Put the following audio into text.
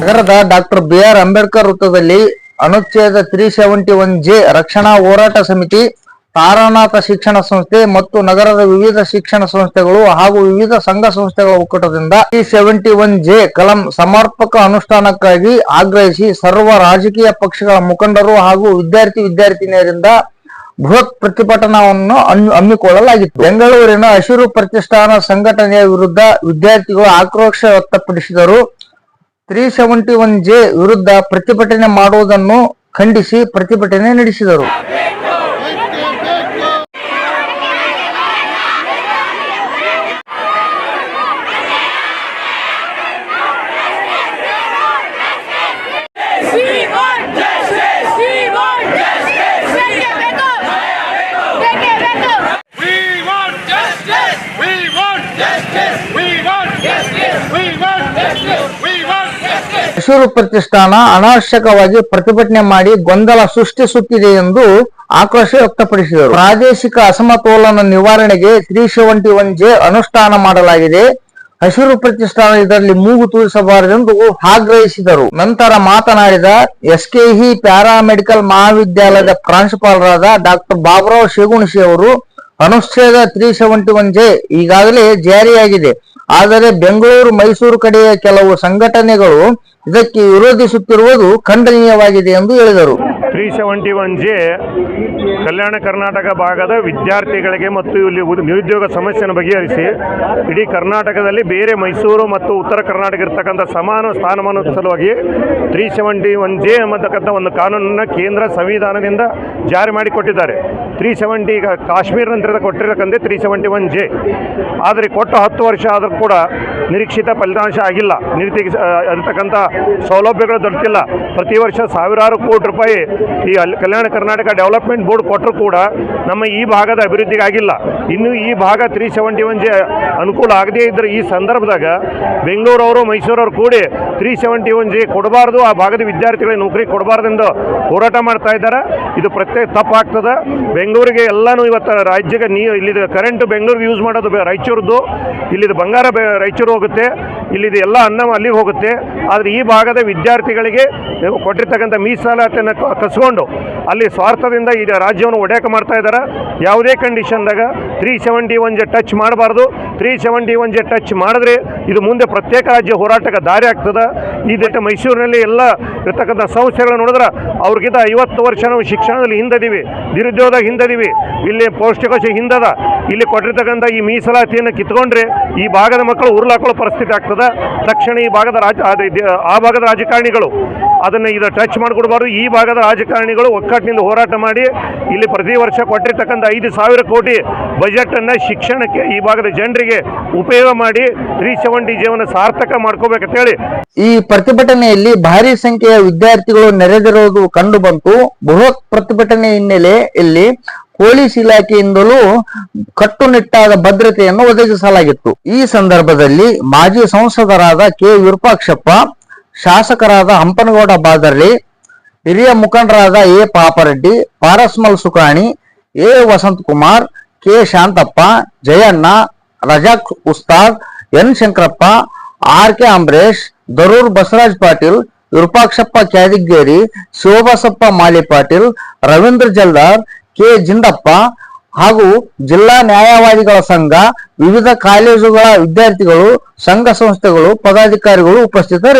ನಗರದ doctor B R Ambedkar ವೃತ್ತದಲ್ಲಿ ಅನುಚ್ಛೇದ ತ್ರೀ ಸೆವೆಂಟಿ ಒನ್ ಜೆ ರಕ್ಷಣಾ ಹೋರಾಟ ಸಮಿತಿ, ತಾರಾನಾಥ ಶಿಕ್ಷಣ ಸಂಸ್ಥೆ ಮತ್ತು ನಗರದ ವಿವಿಧ ಶಿಕ್ಷಣ ಸಂಸ್ಥೆಗಳು ಹಾಗೂ ವಿವಿಧ ಸಂಘ ಸಂಸ್ಥೆಗಳ ಒಕ್ಕೂಟದಿಂದ ತ್ರೀ ಸೆವೆಂಟಿ ಒನ್ ಜೆ ಕಲಂ ಸಮರ್ಪಕ ಅನುಷ್ಠಾನಕ್ಕಾಗಿ ಆಗ್ರಹಿಸಿ ಸರ್ವ ರಾಜಕೀಯ ಪಕ್ಷಗಳ ಮುಖಂಡರು ಹಾಗೂ ವಿದ್ಯಾರ್ಥಿ ವಿದ್ಯಾರ್ಥಿನಿಯರಿಂದ ಬೃಹತ್ ಪ್ರತಿಭಟನಾವನ್ನು ಹಮ್ಮಿ- ಹಮ್ಮಿಕೊಳ್ಳಲಾಗಿತ್ತು. ಬೆಂಗಳೂರಿನ ಹಸಿರು ಪ್ರತಿಷ್ಠಾನ ಸಂಘಟನೆಯ ವಿರುದ್ಧ ವಿದ್ಯಾರ್ಥಿಗಳು ಆಕ್ರೋಶ ವ್ಯಕ್ತಪಡಿಸಿದರು. ತ್ರೀ ಸೆವೆಂಟಿ ಒನ್ ಜೆ ವಿರುದ್ಧ ಪ್ರತಿಭಟನೆ ಮಾಡುವುದನ್ನು ಖಂಡಿಸಿ ಪ್ರತಿಭಟನೆ ನಡೆಸಿದರು. ಹಸಿರು ಪ್ರತಿಷ್ಠಾನ ಅನಾವಶ್ಯಕವಾಗಿ ಪ್ರತಿಭಟನೆ ಮಾಡಿ ಗೊಂದಲ ಸೃಷ್ಟಿಸುತ್ತಿದೆ ಎಂದು ಆಕ್ರೋಶ ವ್ಯಕ್ತಪಡಿಸಿದರು. ಪ್ರಾದೇಶಿಕ ಅಸಮತೋಲನ ನಿವಾರಣೆಗೆ ತ್ರೀ ಸೆವೆಂಟಿ ಅನುಷ್ಠಾನ ಮಾಡಲಾಗಿದೆ. ಹಸಿರು ಪ್ರತಿಷ್ಠಾನ ಇದರಲ್ಲಿ ಮೂಗು ತೂರಿಸಬಾರದೆಂದು ಆಗ್ರಹಿಸಿದರು. ನಂತರ ಮಾತನಾಡಿದ ಎಸ್ಕೆಹಿ ಪ್ಯಾರಾಮೆಡಿಕಲ್ ಮಹಾವಿದ್ಯಾಲಯದ ಪ್ರಾಂಶುಪಾಲರಾದ ಡಾಕ್ಟರ್ ಬಾಬುರಾವ್ ಶೇಗುಣಿಸಿ ಅವರು, ಅನುಚ್ಛೇದ ತ್ರೀ ಸೆವೆಂಟಿ ಒನ್ ಜೆ ಈಗಾಗಲೇ ಜಾರಿಯಾಗಿದೆ. ಆದರೆ ಬೆಂಗಳೂರು ಮೈಸೂರು ಕಡೆಯ ಕೆಲವು ಸಂಘಟನೆಗಳು ಇದಕ್ಕೆ ವಿರೋಧಿಸುತ್ತಿರುವುದು ಖಂಡನೀಯವಾಗಿದೆ ಎಂದು ಹೇಳಿದರು. Three seventy one J Kalyana Karnataka ಭಾಗದ ವಿದ್ಯಾರ್ಥಿಗಳಿಗೆ ಮತ್ತು ಇಲ್ಲಿ ನಿರುದ್ಯೋಗ ಸಮಸ್ಯೆಯನ್ನು ಬಗೆಹರಿಸಿ, ಇಡೀ ಕರ್ನಾಟಕದಲ್ಲಿ ಬೇರೆ ಮೈಸೂರು ಮತ್ತು ಉತ್ತರ ಕರ್ನಾಟಕ ಇರತಕ್ಕಂಥ ಸಮಾನ ಸ್ಥಾನಮಾನದ ಸಲುವಾಗಿ ತ್ರೀ ಸೆವೆಂಟಿ ಒನ್ ಜೆ ಒಂದು ಕಾನೂನನ್ನು ಕೇಂದ್ರ ಸಂವಿಧಾನದಿಂದ ಜಾರಿ ಮಾಡಿಕೊಟ್ಟಿದ್ದಾರೆ. ತ್ರೀ ಸೆವೆಂಟಿ ಈಗ ಕಾಶ್ಮೀರ ನಂತರದ ಕೊಟ್ಟಿರತಕ್ಕಂಥ ತ್ರೀ ಸೆವೆಂಟಿ ಒನ್ ಜೆ ಆದರೆ ಕೊಟ್ಟ ಹತ್ತು ವರ್ಷ ಆದರೂ ಕೂಡ ನಿರೀಕ್ಷಿತ ಫಲಿತಾಂಶ ಆಗಿಲ್ಲ. ನಿರೀಕ್ಷೆ ಇರತಕ್ಕಂಥ ಸೌಲಭ್ಯಗಳು ದೊರಕಿಲ್ಲ ಪ್ರತಿ ವರ್ಷ ಸಾವಿರಾರು ಕೋಟಿ ರೂಪಾಯಿ ಈ ಕಲ್ಯಾಣ ಕರ್ನಾಟಕ ಡೆವಲಪ್ಮೆಂಟ್ ಬೋರ್ಡ್ ಕೊಟ್ಟರು ಕೂಡ ನಮ್ಮ ಈ ಭಾಗದ ಅಭಿವೃದ್ಧಿಗೆ ಆಗಿಲ್ಲ. ಇನ್ನು ಈ ಭಾಗ ತ್ರೀ ಸೆವೆಂಟಿ ಒನ್ ಜೆ ಅನುಕೂಲ ಆಗದೇ ಇದ್ದರೆ ಈ ಸಂದರ್ಭದಾಗ ಬೆಂಗಳೂರವರು, ಮೈಸೂರವರು ಕೂಡಿ ತ್ರೀ ಸೆವೆಂಟಿ ಒನ್ ಜೆ ಕೊಡಬಾರ್ದು. ಆ ಭಾಗದ ವಿದ್ಯಾರ್ಥಿಗಳಿಗೆ ನೌಕರಿ ಕೊಡಬಾರ್ದೆಂದು ಹೋರಾಟ ಮಾಡ್ತಾ ಇದ್ದಾರೆ. ಇದು ಪ್ರತ್ಯೇಕ ತಪ್ಪಾಗ್ತದೆ. ಬೆಂಗಳೂರಿಗೆ ಎಲ್ಲನೂ ಇವತ್ತು ರಾಜ್ಯಕ್ಕೆ ನೀರು ಇಲ್ಲಿದು ಕರೆಂಟ್ ಬೆಂಗಳೂರಿಗೆ ಯೂಸ್ ಮಾಡೋದು ರಾಯಚೂರದ್ದು. ರಾಯಚೂರ್ದು ಇಲ್ಲಿದು ಬಂಗಾರ ರಾಯಚೂರು ಹೋಗುತ್ತೆ. ಇಲ್ಲಿದು ಎಲ್ಲ ಅನ್ನ ಅಲ್ಲಿಗೆ ಹೋಗುತ್ತೆ. ಆದರೆ ಈ ಭಾಗದ ವಿದ್ಯಾರ್ಥಿಗಳಿಗೆ ಕೊಟ್ಟಿರ್ತಕ್ಕಂಥ ಮೀಸಲಾತಿಯನ್ನು ಕಸ್ಕೊಂಡು ಅಲ್ಲಿ ಸ್ವಾರ್ಥದಿಂದ ಈ ರಾಜ್ಯವನ್ನು ಒಡೆಯಕ ಮಾಡ್ತಾ ಇದ್ದಾರೆ. ಯಾವುದೇ ಕಂಡೀಷನ್ದಾಗ three seventy one J touch ಮಾಡಬಾರ್ದು. Three seventy one J touch ಮಾಡಿದ್ರೆ ಇದು ಮುಂದೆ ಪ್ರತ್ಯೇಕ ರಾಜ್ಯ ಹೋರಾಟಕ್ಕೆ ದಾರಿ ಆಗ್ತದೆ. ಈ ದಿಟ್ಟ ಮೈಸೂರಿನಲ್ಲಿ ಎಲ್ಲ ಇರ್ತಕ್ಕಂಥ ಸಂಸ್ಥೆಗಳು ನೋಡಿದ್ರೆ ಅವ್ರಿಗಿಂತ ಐವತ್ತು ವರ್ಷ ನಾವು ಶಿಕ್ಷಣದಲ್ಲಿ ಹಿಂದದೀವಿ. ನಿರುದ್ಯೋಗದಾಗ ಹಿಂದದೀವಿ. ಇಲ್ಲಿ ಪೌಷ್ಟಿಕಾಂಶ ಹಿಂದದ. ಇಲ್ಲಿ ಕೊಟ್ಟಿರ್ತಕ್ಕಂಥ ಈ ಮೀಸಲಾತಿಯನ್ನು ಕಿತ್ಕೊಂಡ್ರೆ ಈ ಭಾಗದ ಮಕ್ಕಳು ಉರುಳಾಕೊಳ್ಳೋ ಪರಿಸ್ಥಿತಿ ಆಗ್ತದೆ. ತಕ್ಷಣ ಈ ಭಾಗದ ರಾಜ ಆ ಭಾಗದ ರಾಜಕಾರಣಿಗಳು ಅದನ್ನು ಇದು ಟಚ್ ಮಾಡಿಕೊಡ್ಬಾರ್ದು. ಈ ಭಾಗದ ರಾಜಕಾರಣಿಗಳು ಒಕ್ಕಟ್ಟಿನಿಂದ ಹೋರಾಟ ಮಾಡಿ ಇಲ್ಲಿ ಪ್ರತಿ ವರ್ಷ ಕೊಟ್ಟಿರ್ತಕ್ಕಂಥ ಐದು ಸಾವಿರ ಕೋಟಿ ಬಜೆಟನ್ನು ಶಿಕ್ಷಣಕ್ಕೆ ಈ ಭಾಗದ ಜನರಿಗೆ ಉಪಯೋಗ ಮಾಡಿ ತ್ರೀ ಸೆವೆಂಟಿ ಜೀವನ ಸಾರ್ಥಕ ಮಾಡ್ಕೋಬೇಕಂತೇಳಿ. ಈ ಪ್ರತಿಭಟನೆಯಲ್ಲಿ ಭಾರಿ ಸಂಖ್ಯೆಯ ವಿದ್ಯಾರ್ಥಿಗಳು ನೆರೆದಿರುವುದು ಕಂಡು ಬಂತು. ಬೃಹತ್ ಪ್ರತಿಭಟನೆ ಹಿನ್ನೆಲೆಯಲ್ಲಿ ಪೊಲೀಸ್ ಇಲಾಖೆಯಿಂದಲೂ ಕಟ್ಟುನಿಟ್ಟಾದ ಭದ್ರತೆಯನ್ನು ಒದಗಿಸಲಾಗಿತ್ತು. ಈ ಸಂದರ್ಭದಲ್ಲಿ ಮಾಜಿ ಸಂಸದರಾದ ಕೆ ವಿರೂಪಾಕ್ಷಪ್ಪ ಶಾಸಕರಾದ ಹಂಪನಗೌಡ ಬಾದರ್ಲಿ, ಹಿರಿಯ ಮುಖಂಡರಾದ A. Papareddy, Parasmal Sukani, A. Vasanth Kumar K. Shanthappa, Jayanna, Razak Ustad, N. Shankarappa, R. K. Ambaresh Darur Basavaraj Patil, Virupakshappa Kyadigeri, Shivabasappa Mali Patil, Ravindra Jaldar, K. Jindappa ಹಾಗೂ ಜಿಲ್ಲಾ ನ್ಯಾಯವಾದಿಗಳ ಸಂಘ, ವಿವಿಧ ಕಾಲೇಜುಗಳ ವಿದ್ಯಾರ್ಥಿಗಳು, ಸಂಘ ಸಂಸ್ಥೆಗಳು, ಪದಾಧಿಕಾರಿಗಳು ಉಪಸ್ಥಿತರಿದ್ದರು.